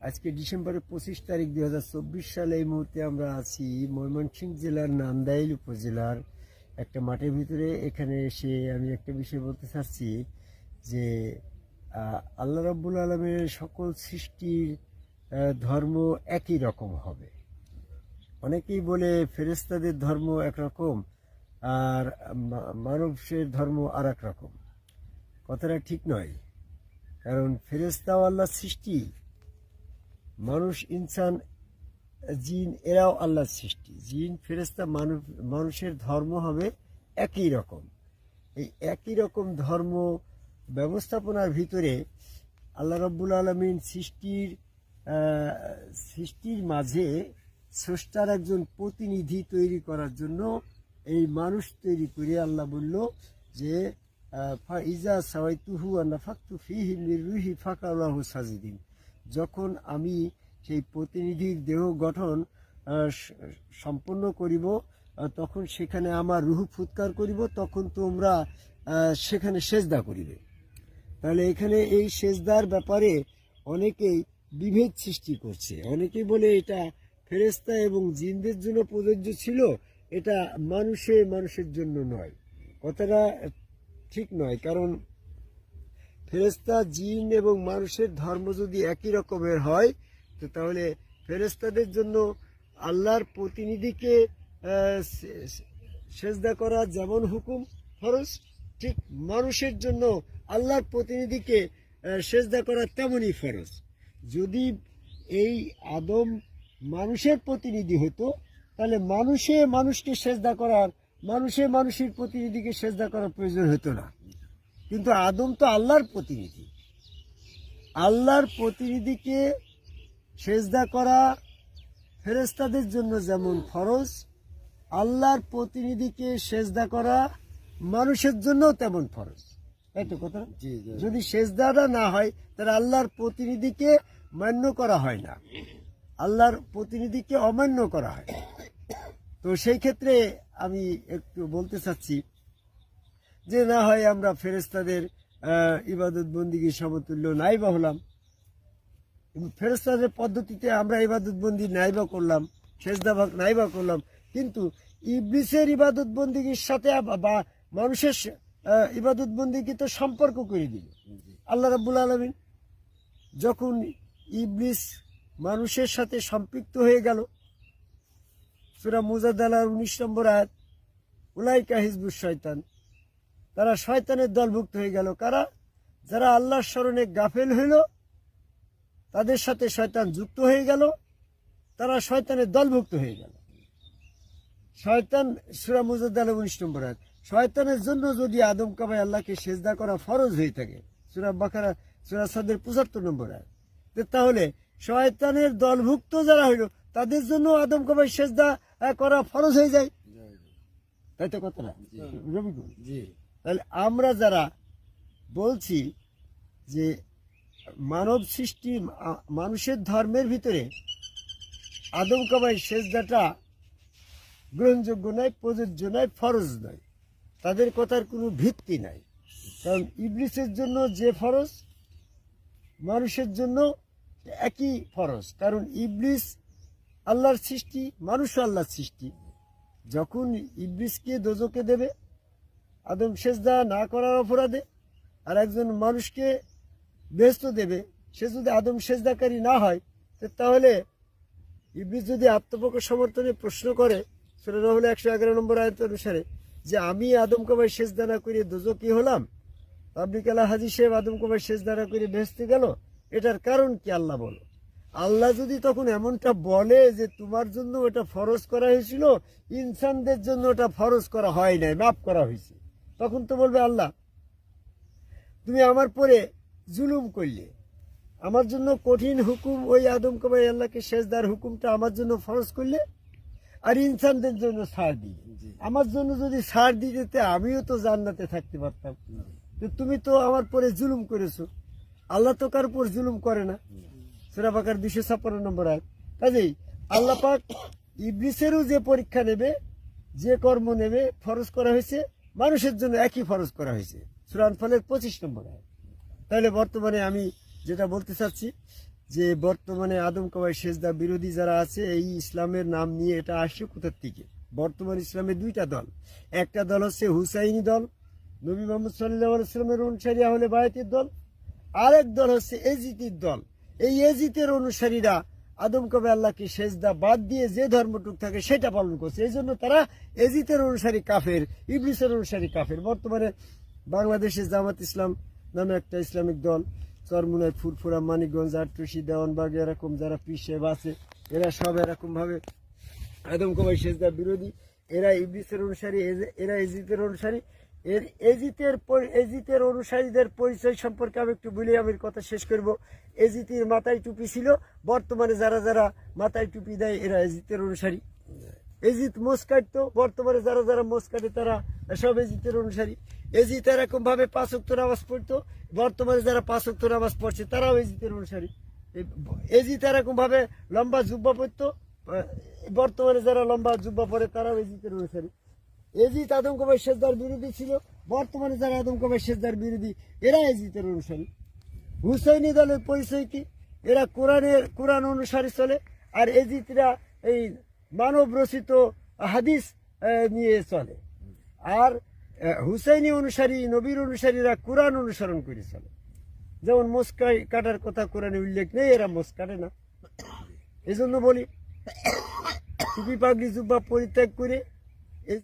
আজকে ডিসেম্বরের পঁচিশ তারিখ দুই হাজার চব্বিশ সালে এই মুহূর্তে আমরা আছি ময়মনসিংহ জেলার নান্দাইল উপজেলার একটা মাঠের ভিতরে। এখানে এসে আমি একটা বিষয় বলতে চাচ্ছি যে আল্লাহ রাব্বুল আলমের সকল সৃষ্টির ধর্ম একই রকম হবে। অনেকেই বলে ফেরেস্তাদের ধর্ম একরকম আর মা- মানবের ধর্ম আর এক রকম। কথাটা ঠিক নয়। কারণ ফেরেস্তাও আল্লাহর সৃষ্টি। মানুষ, ইনসান, জিন, এরাও আল্লাহর সৃষ্টি। জিন ফেরেস্তা মানুষ মানুষের ধর্ম হবে একই রকম। এই একই রকম ধর্ম ব্যবস্থাপনার ভিতরে আল্লাহ রব্বুল আলমিন সৃষ্টির সৃষ্টির মাঝে স্রষ্টার একজন প্রতিনিধি তৈরি করার জন্য এই মানুষ তৈরি করে আল্লাহ বলল যে ফা ইজা সাওয়াইতুহু আন্নাফাক্তু ফিহি মির রুহি ফাকাল্লাহু সাজিদিন। যখন আমি সেই প্রতিনিধির দেহ গঠন সম্পন্ন করিব তখন সেখানে আমার রুহু ফুৎকার করিব, তখন তোমরা সেখানে সেজদা করিবে। তাহলে এখানে এই সেজদার ব্যাপারে অনেকেই বিভেদ সৃষ্টি করছে। অনেকেই বলে এটা ফেরেস্তা এবং জিনদের জন্য প্রযোজ্য ছিল, এটা মানুষে মানুষের জন্য নয়। কথাটা ঠিক নয়, কারণ ফেরেস্তা জিন এবং মানুষের ধর্ম যদি একই রকমের হয়, তো তাহলে ফেরেস্তাদের জন্য আল্লাহর প্রতিনিধিকে সেজদা করা যেমন হুকুম ফরজ, ঠিক মানুষের জন্য আল্লাহর প্রতিনিধিকে সেজদা করা তেমনই ফরজ। যদি এই আদম মানুষের প্রতিনিধি হতো, তাহলে মানুষে মানুষকে সেজদা করার, মানুষে মানুষের প্রতিনিধিকে সেজদা করার প্রয়োজন হতো না। কিন্তু আদম তো আল্লাহর প্রতিনিধি। আল্লাহর প্রতিনিধিকে সেজদা করা ফেরেস্তাদের জন্য যেমন ফরজ আল্লাহর প্রতিনিধিকে সেজদা করা মানুষের জন্য তেমন ফরজ। তাই তো কথা? যদি সেজদাটা না হয় তাহলে আল্লাহর প্রতিনিধিকে মান্য করা হয় না। আল্লাহর প্রতিনিধিকে অমান্য করা হয়। তো সেই ক্ষেত্রে আমি একটু বলতে চাচ্ছি যে না হয় আমরা ফেরেস্তাদের ইবাদত বন্দিগির সমতুল্য নাই বা হলাম ফেরেস্তাদের পদ্ধতিতে আমরা ইবাদত বন্দি নাইবা করলাম, সেজদা ভাগ নাইবা করলাম। কিন্তু ইবলিসের ইবাদত বন্দিগির সাথে বা মানুষের ইবাদত বন্দিকে তো সম্পর্ক করে দিল। আল্লাহ রাব্বুল আলমিন যখন ইবলিস মানুষের সাথে সম্পৃক্ত হয়ে গেল, সুরা মুজাদালার উনিশ নম্বর আয়াত, উলাইকা হিজবুর শয়তান। তারা শয়তানের দলভুক্ত হয়ে গেল। কারা? যারা আল্লাহর স্মরণে গাফেল হইল তাদের সাথে শয়তান যুক্ত হয়ে গেল। তারা শয়তানের দলভুক্ত হয়ে গেল। শয়তান সুরা মুজাদ্দাল উনিশ নম্বর আয়াত শয়তানের জন্য যদি আদম কাবাই আল্লাহকে সেজদা করা ফরজ হয়ে থাকে সুরা বাকারা সুরা সাদের পঁচাত্তর নম্বর তো তাহলে শয়তানের দলভুক্ত যারা হইল তাদের জন্য আদম কাবাই সেজদা করা ফরজ হয়ে যায়? তাই তো কথা না? তাহলে আমরা যারা বলছি যে মানব সৃষ্টি মানুষের ধর্মের ভিতরে আদম কাবাই সেজদাটা গ্রহণযোগ্য নয়, প্রযোজ্য নয়, ফরজ নয়। তাদের কথার কোনো ভিত্তি নাই। কারণ ইবলিসের জন্য যে ফরজ, মানুষের জন্য একই ফরজ। কারণ ইবলিস আল্লাহর সৃষ্টি মানুষ আল্লাহর সৃষ্টি। যখন ইবলিসকে দোজকে দেবে আদম সেজদা না করার অপরাধে আর একজন মানুষকে ব্যস্ত দেবে, সে যদি আদম সেজদাকারী না হয় তাহলে ইবলিস যদি আত্মপক্ষ সমর্থনে প্রশ্ন করে সেটা হলে একশো এগারো নম্বর আয়ত অনুসারে, যে আমি আদম কবাই সেজদা না করে দোজকি হলাম? পাবলিক আল্লাহ হাজি সাহেব আদম কবাই সেজদা না করে ভেস্তে গেল? এটার কারণ কি আল্লাহ বলো? আল্লাহ যদি তখন এমনটা বলে যে তোমার জন্য ওটা ফরজ করা হয়েছিল, ইনসানদের জন্য ওটা ফরজ করা হয় নাই, মাফ করা হয়েছে। তখন তো বলবে আল্লাহ তুমি আমার পরে জুলুম করলে। আমার জন্য কঠিন হুকুম ওই আদম কবাই আল্লাহকে শেষদার হুকুমটা আমার জন্য ফরজ করলে আর ইনসানদের জন্য ছাড় দিলে। আমার জন্য যদি ছাড় দিতে আমিও তো জান্নাতে থাকতে পারতাম। তো তুমি তো আমার পরে জুলুম করেছ। আল্লাহ তো কার উপর জুলুম করে না। সুরা বাকার দুশো ছাপ্পান্ন নম্বর আয় কাজেই আল্লাহ পাক ইবলিসেরও যে পরীক্ষা নেবে যে কর্ম নেবে ফরজ করা হয়েছে মানুষের জন্য একই ফরজ করা হয়েছে। সুরান ফলের পঁচিশ নম্বর আয় তাহলে বর্তমানে আমি যেটা বলতে চাচ্ছি, যে বর্তমানে আদম কবাই সেজদা বিরোধী যারা আছে, এই ইসলামের নাম নিয়ে এটা আসছে কোথার থেকে? বর্তমান ইসলামের দুইটা দল। একটা দল হচ্ছে হুসাইনি দল, নবী মোহাম্মদ সাল্লাহ ইসলামের অনুসারী হলে বায়তের দল। আরেক দল হচ্ছে এজিতির দল। এই এজিতের অনুসারীরা আদম কবে আল্লাহকে সেজদা বাদ দিয়ে যে ধর্মটুক থাকে সেটা পালন করছে। এই জন্য তারা এজিতের অনুসারী কাফের, ইবলিসের অনুসারী কাফের। বর্তমানে বাংলাদেশে জামাত ইসলাম নামে একটা ইসলামিক দল, চরমুনায় ফুরফুরা, মানিকগঞ্জ, আটটুসি, দেওয়ানবাগ, এরকম যারা পিসেব আছে, এরা সব এরকম ভাবে আদম কবাই সেজদার বিরোধী। এরা ইবলিসের অনুসারী এরা এজিতের অনুসারী। এর এজিতের এজিতের অনুসারীদের পরিচয় সম্পর্কে আমি একটু বলি, আমি কথা শেষ করব। এজিতের মাথায় টুপি ছিল, বর্তমানে যারা যারা মাথায় টুপি দেয়, এরা এজিতের অনুসারী। এজিত মোস কাটতো বর্তমানে যারা যারা মোস কাটে তারা সব এজিতের অনুসারী। এজিত এরকম ভাবে পাঁচ অক্টর পড়তো, বর্তমানে যারা পাঁচ নামাজ পড়ছে, তারাও এজিতের অনুসারী। এজিত এরকম ভাবে লম্বা জুব্বা পড়তো বর্তমানে যারা লম্বা জুব্বা পরে তারাও এজিতের অনুসারী। এজিত আদমকবাই সেজদার বিরোধী ছিল, বর্তমানে যারা আদমকবাই সেজদার বিরোধী, এরা এজিতের অনুসারী। হুসাইনি দলের পরিচয় কি? এরা কোরআনের, কোরআন অনুসারী চলে, আর এজিতরা এই মানব রচিত হাদিস নিয়ে চলে। আর হুসাইনি অনুসারী, নবীর অনুসারীরা কোরআন অনুসরণ করে চলে। যেমন মস্কাই কাটার কথা কোরআনে উল্লেখ নেই, এরা মোস কাটে না। এই জন্য বলি, টুপি পাগড়ি, জুব্বা পরিত্যাগ করে